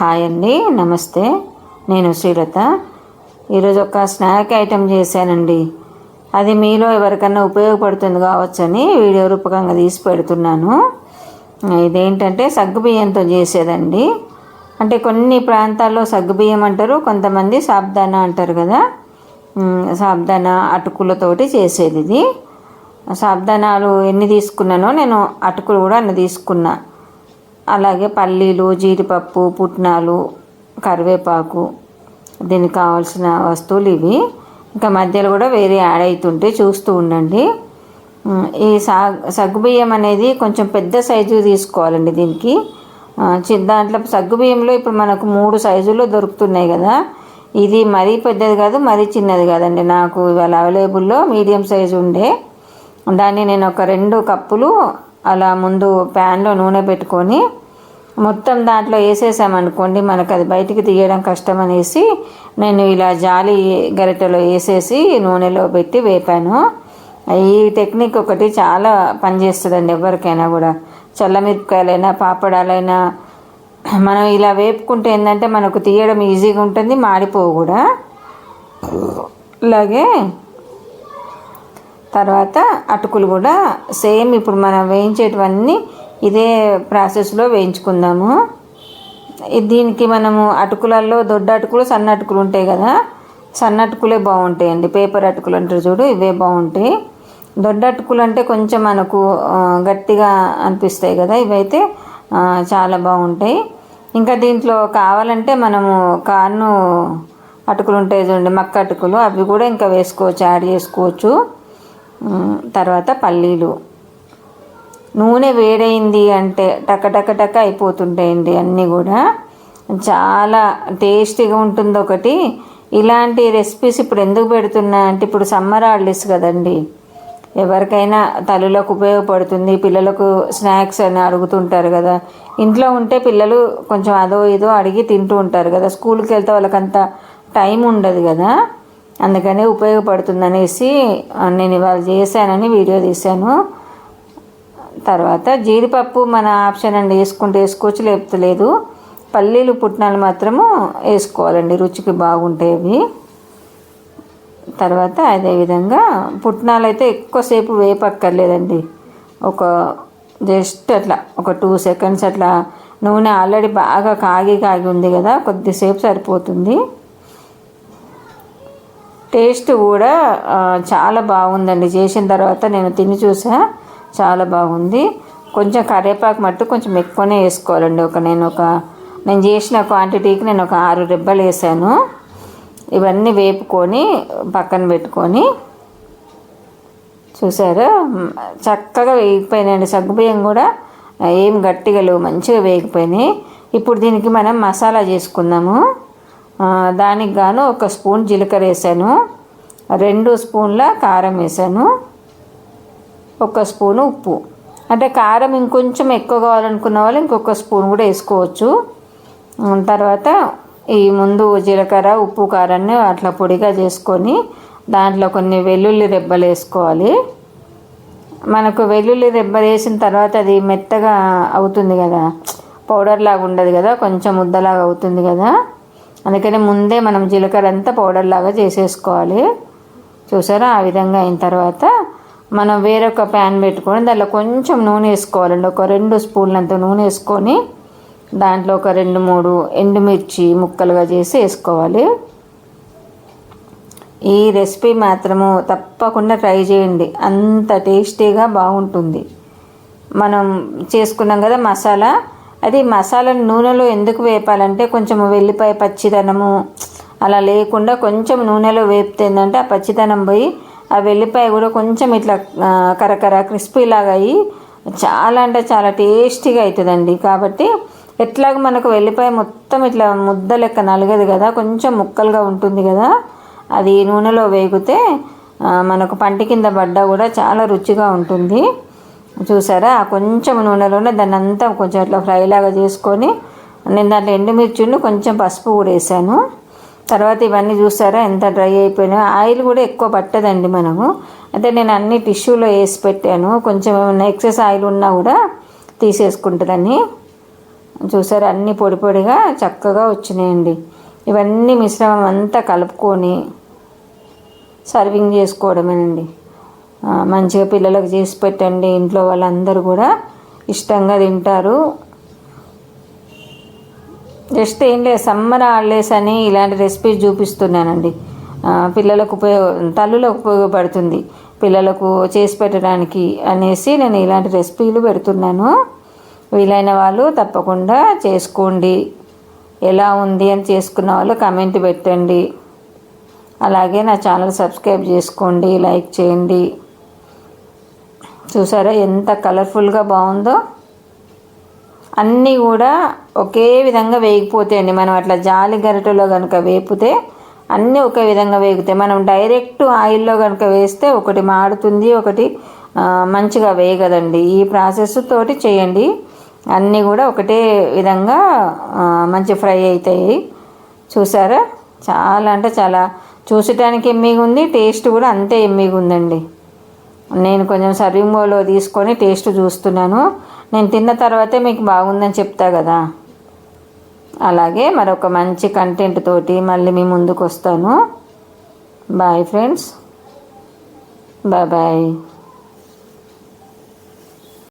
Hi అండి నమస్తే. నేను శ్రీలత. ఈరోజు ఒక స్నాక్ ఐటెం చేశానండి. అది మీలో ఎవరికన్నా ఉపయోగపడుతుంది కావచ్చని వీడియో రూపకంగా తీసి పెడుతున్నాను. ఇదేంటంటే సగ్గుబియ్యంతో చేసేదండి. అంటే కొన్ని ప్రాంతాల్లో సగ్గుబియ్యం అంటారు కొంతమంది సాబ్దానా అంటారు కదా. ఉమ్, సాబ్దానా అటుకులతోటి చేసేది ఇది. సాబ్దానాలు ఎన్ని తీసుకున్నానో నేను అటుకులు కూడా అన్ని తీసుకున్నా. అలాగే పల్లీలు జీడిపప్పు పుట్నాలు కరివేపాకు దీనికి కావాల్సిన వస్తువులు ఇవి. ఇంకా మధ్యలో కూడా వేరే యాడ్ అవుతుంటే చూస్తూ ఉండండి. ఈ సా సగ్గుబియ్యం అనేది కొంచెం పెద్ద సైజు తీసుకోవాలండి దీనికి. చి- దాంట్లో సగ్గుబియ్యంలో ఇప్పుడు మనకు మూడు సైజుల్లో దొరుకుతున్నాయి కదా. ఇది మరీ పెద్దది కాదు మరీ చిన్నది కాదండి. నాకు ఇవాళ అవైలబుల్లో మీడియం సైజు ఉండే. దాన్ని నేను ఒక రెండు కప్పులు అలా ముందు ప్యాన్లో నూనె పెట్టుకొని మొత్తం దాంట్లో వేసేసామనుకోండి మనకు అది బయటికి తీయడం కష్టం అనేసి నేను ఇలా జాలి గరిటెలో వేసేసి నూనెలో పెట్టి వేపాను. ఈ టెక్నిక్ ఒకటి చాలా పనిచేస్తుందండి ఎవరికైనా కూడా. చల్లమిరపకాయలైనా పాపడాలైనా మనం ఇలా వేపుకుంటే ఏంటంటే మనకు తీయడం ఈజీగా ఉంటుంది మాడిపోవు కూడా. అలాగే తర్వాత అటుకులు కూడా సేమ్ ఇప్పుడు మనం వేయించేటివన్నీ ఇదే ప్రాసెస్లో వేయించుకుందాము. దీనికి మనము అటుకులలో దొడ్డ అటుకులు సన్న అటుకులు ఉంటాయి కదా సన్న అటుకులే బాగుంటాయండి. పేపర్ అటుకులు అంటారు చూడు ఇవే బాగుంటాయి. దొడ్డ అటుకులు అంటే కొంచెం మనకు గట్టిగా అనిపిస్తాయి కదా ఇవైతే చాలా బాగుంటాయి. ఇంకా దీంట్లో కావాలంటే మనము కాను అటుకులు ఉంటాయి చూడండి మక్క అటుకులు అవి కూడా ఇంకా వేసుకోవచ్చు యాడ్ చేసుకోవచ్చు. తర్వాత పల్లీలు. నూనె వేడైంది అంటే టక టక టక అయిపోతుంటాయండి అన్నీ కూడా. చాలా టేస్టీగా ఉంటుంది ఒకటి. ఇలాంటి రెసిపీస్ ఇప్పుడు ఎందుకు పెడుతున్నా అంటే ఇప్పుడు సమ్మర్ హాలిడేస్ కదండి. ఎవరికైనా తల్లులకు ఉపయోగపడుతుంది పిల్లలకు స్నాక్స్ అని అడుగుతుంటారు కదా. ఇంట్లో ఉంటే పిల్లలు కొంచెం అదో ఇదో అడిగి తింటూ ఉంటారు కదా. స్కూల్కి వెళ్తే వాళ్ళకంత టైం ఉండదు కదా. అందుకని ఉపయోగపడుతుంది అనేసి నేను ఇవాళ చేశానని వీడియో తీశాను. తర్వాత జీడిపప్పు మన ఆప్షన్ అండి వేసుకుంటే వేసుకోవచ్చు లేకపోతే లేదు. పల్లీలు పుట్నాలు మాత్రము వేసుకోవాలండి రుచికి బాగుంటాయి అవి తర్వాత అదేవిధంగా పుట్నాలు అయితే ఎక్కువసేపు వేపక్కర్లేదండి. ఒక జస్ట్ అట్లా ఒక టూ సెకండ్స్ అట్లా నూనె ఆల్రెడీ బాగా కాగి కాగి ఉంది కదా కొద్దిసేపు సరిపోతుంది. టేస్ట్ కూడా చాలా బాగుందండి. చేసిన తర్వాత నేను తిని చూసా. చాలా బాగుంది. కొంచెం కరివేపాకు మట్టు కొంచెం ఎక్కువనే వేసుకోవాలండి. ఒక నేను ఒక నేను చేసిన క్వాంటిటీకి నేను ఒక ఆరు రెబ్బలు వేసాను. ఇవన్నీ వేపుకొని పక్కన పెట్టుకొని. చూసారా? చక్కగా వేగిపోయినాయండి. సగ్గుబియ్యం కూడా ఏం గట్టిగా లేవు మంచిగా వేగిపోయినాయి. ఇప్పుడు దీనికి మనం మసాలా చేసుకుందాము. దానికి గాను ఒక స్పూన్ జీలకర్ర వేసాను. రెండు స్పూన్ల కారం వేసాను. ఒక స్పూను ఉప్పు. అంటే కారం ఇంకొంచెం ఎక్కువ కావాలనుకున్న వాళ్ళు ఇంకొక స్పూన్ కూడా వేసుకోవచ్చు. తర్వాత ఈ ముందు జీలకర్ర ఉప్పు కారాన్ని అట్లా పొడిగా చేసుకొని దాంట్లో కొన్ని వెల్లుల్లి రెబ్బలు వేసుకోవాలి. మనకు వెల్లుల్లి రెబ్బలు వేసిన తర్వాత అది మెత్తగా అవుతుంది కదా. పౌడర్ లాగా ఉండదు కదా కొంచెం ముద్దలాగా అవుతుంది కదా. అందుకని ముందే మనం జీలకర్ర అంతా పౌడర్ లాగా చేసేసుకోవాలి. చూసారా? ఆ విధంగా అయిన తర్వాత మనం వేరొక ప్యాన్ పెట్టుకొని దాంట్లో కొంచెం నూనె వేసుకోవాలండి. ఒక రెండు స్పూన్లంత నూనె వేసుకొని దాంట్లో ఒక రెండు మూడు ఎండుమిర్చి ముక్కలుగా చేసి వేసుకోవాలి. ఈ రెసిపీ మాత్రము తప్పకుండా ట్రై చేయండి. అంత టేస్టీగా బాగుంటుంది. మనం చేసుకున్నాం కదా మసాలా. అది మసాలాను నూనెలో ఎందుకు వేపాలంటే కొంచెం వెల్లిపాయ పచ్చిదనము అలా లేకుండా కొంచెం నూనెలో వేపితే ఏంటంటే ఆ పచ్చిదనం పోయి ఆ వెల్లిపాయ కూడా కొంచెం ఇట్లా కరకర క్రిస్పీ లాగా అయ్యి చాలా అంటే చాలా టేస్టీగా అవుతుందండి కాబట్టి ఎట్లాగ మనకు వెల్లిపాయ మొత్తం ఇట్లా ముద్ద లెక్క నలగదు కదా కొంచెం ముక్కలుగా ఉంటుంది కదా అది నూనెలో వేగితే మనకు పంటి కింద పడ్డా కూడా చాలా రుచిగా ఉంటుంది. చూసారా? ఆ కొంచెం నూనెలోనే దాన్ని అంతా కొంచెం అట్లా ఫ్రైలాగా చేసుకొని నేను దాంట్లో ఎండుమిర్చిని కొంచెం పసుపు కూడా వేసాను. తర్వాత ఇవన్నీ చూసారా? ఎంత డ్రై అయిపోయినాయో. ఆయిల్ కూడా ఎక్కువ పట్టదండి మనము. అయితే నేను అన్ని టిష్యూలో వేసి పెట్టాను. కొంచెం ఏమైనా ఎక్సెస్ ఆయిల్ ఉన్నా కూడా తీసేసుకుంటుందని. చూసారు? అన్ని పొడి పొడిగా చక్కగా వచ్చినాయండి. ఇవన్నీ మిశ్రమం అంతా కలుపుకొని సర్వింగ్ చేసుకోవడమేనండి. మంచిగా పిల్లలకు చేసి పెట్టండి. ఇంట్లో వాళ్ళందరూ కూడా ఇష్టంగా తింటారు. జస్ట్ ఏం లేదు సమ్మర్ హాలిడేస్ అని ఇలాంటి రెసిపీస్ చూపిస్తున్నానండి. పిల్లలకు ఉపయోగ తల్లులకు ఉపయోగపడుతుంది. పిల్లలకు చేసి పెట్టడానికి అనేసి నేను ఇలాంటి రెసిపీలు పెడుతున్నాను. వీలైన వాళ్ళు తప్పకుండా చేసుకోండి. ఎలా ఉంది అని చేసుకున్న వాళ్ళు కమెంట్ పెట్టండి. అలాగే నా ఛానల్ సబ్స్క్రైబ్ చేసుకోండి లైక్ చేయండి. చూసారా ఎంత కలర్ఫుల్గా బాగుందో? అన్నీ కూడా ఒకే విధంగా వేగిపోతాయండి. మనం అట్లా జాలి గరిటెలో కనుక వేపితే అన్నీ ఒకే విధంగా వేగుతాయి. మనం డైరెక్ట్ ఆయిల్లో కనుక వేస్తే ఒకటి మాడుతుంది ఒకటి మంచిగా వేగదండి. ఈ ప్రాసెస్ తోటి చేయండి. అన్నీ కూడా ఒకటే విధంగా మంచి ఫ్రై అవుతాయి చూసారా? చాలా అంటే చాలా. చూసటానికి ఎమ్మిగా ఉంది టేస్ట్ కూడా అంతే ఎమ్మిగా ఉందండి నేను కొంచెం సర్వింగ్ బౌల్లో తీసుకొని టేస్ట్ చూస్తున్నాను. నేను తిన్న తర్వాతే మీకు బాగుందని చెప్తా కదా. అలాగే మరొక మంచి కంటెంట్ తోటి మళ్ళీ మీ ముందుకు వస్తాను బాయ్ ఫ్రెండ్స్ బాయ్ బాయ్